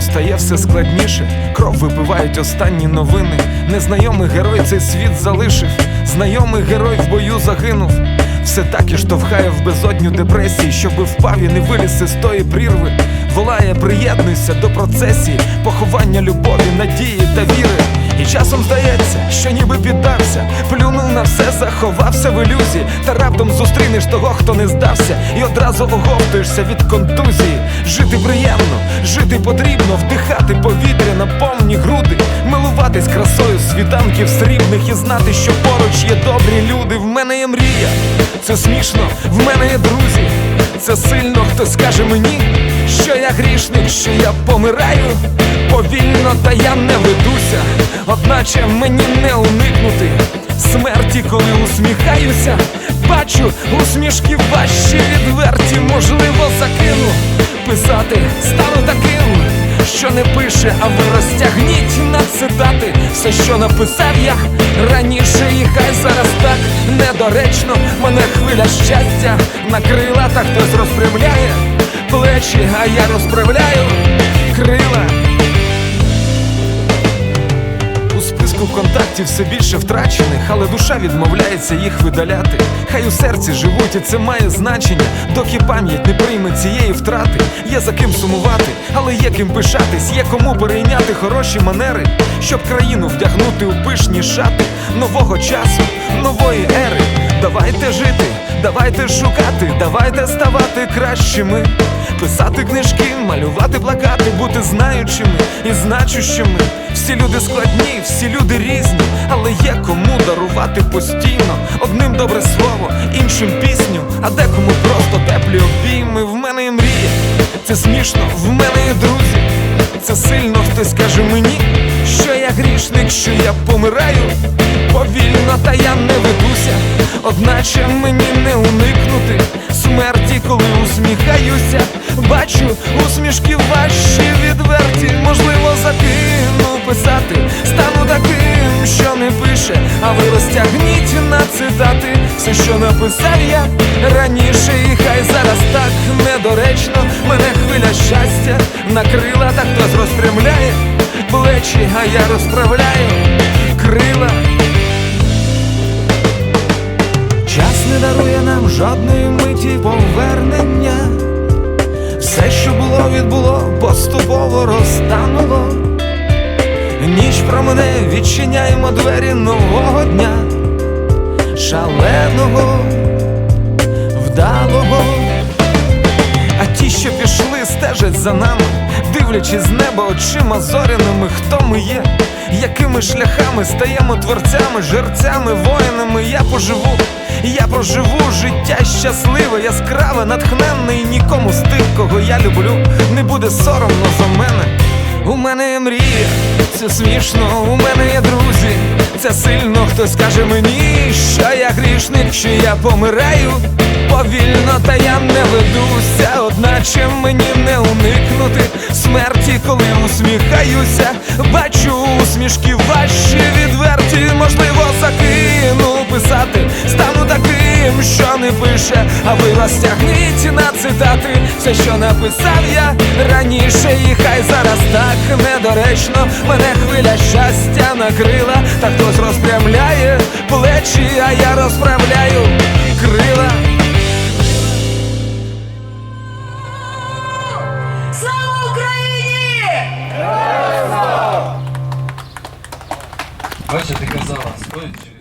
стає все складніше. Кров випивають останні новини. Незнайомий герой цей світ залишив. Знайомий герой в бою загинув. Все так і штовхає в безодню депресії, щоби впав і не виліз із тої прірви. Волає, приєднуйся до процесії, поховання любові, надії та віри. І часом здається, що ніби піддався, плюнув на все, заховався в ілюзії, та раптом зустрінеш того, хто не здався, і одразу оговтуєшся від контузії. Жити приємно, жити потрібно, вдихати повітря на повні груди, милуватись красою світанків срібних. І знати, що поруч є добрі люди. В мене є мрія, це смішно, в мене є друзі. Це сильно, хто скаже мені, що я грішник, що я помираю? Повільно, та я не ведуся, одначе мені не уникнути смерті, коли усміхаюся, бачу усмішки важчі відверті, можливо, закину. Писати, стану таким, що не пише, а ви розтягніть на цитати. Все, що написав я раніше, і хай зараз так недоречно. Мене хвиля щастя накрила, та хтось розпрямляє плечі, а я розправляю крила. У списку контактів все більше втрачених, але душа відмовляється їх видаляти. Хай у серці живуть, і це має значення, доки пам'ять не прийме цієї втрати. Є за ким сумувати, але є ким пишатись, є кому перейняти хороші манери, щоб країну вдягнути у пишні шати нового часу, нової ери. Давайте жити, давайте шукати, давайте ставати кращими. Писати книжки, малювати плакати, бути знаючими і значущими. Всі люди складні, всі люди різні, але є кому дарувати постійно. Одним добре слово, іншим пісню, а декому просто теплі обійми. В мене є мрія, це смішно, в мене є друзі. Це сильно хтось каже мені, грішник, що я помираю. Повільно, та я не ведуся, одначе мені не уникнути смерті, коли усміхаюся, бачу усмішки важчі відверті, можливо, закину писати, стану таким, що не пише, а ви розтягніть на цитати. Все, що написав я раніше, і хай зараз так недоречно. Мене хвиля щастя накрила, так хтось розпрямляє плечі, а я розправляю крила. Час не дарує нам жодної миті повернення. Все, що було, відбуло, поступово розтануло. Ніч про мене відчиняємо двері нового дня, шаленого, вдалого. А ті, що пішли, стежать за нами, дивлячись з неба очима зоряними, хто ми є, якими шляхами стаємо творцями, жерцями, воїнами. Я поживу, я проживу життя щасливе, яскраве, натхненне, і нікому з тих, кого я люблю, не буде соромно за мене. У мене є мрія, це смішно, у мене є друзі, це сильно хтось каже мені, що я грішник, що я помираю повільно, та я не ведуся, одначе мені не уникнути усміхаюся, бачу усмішки важчі відверті, можливо, закину писати, стану таким, що не пише, а ви розтягніть на цитати. Все, що написав я раніше, і хай зараз так недоречно. Мене хвиля щастя накрила, та хтось розпрямляє плечі, а я розправляю Бачите, ти казала, сходить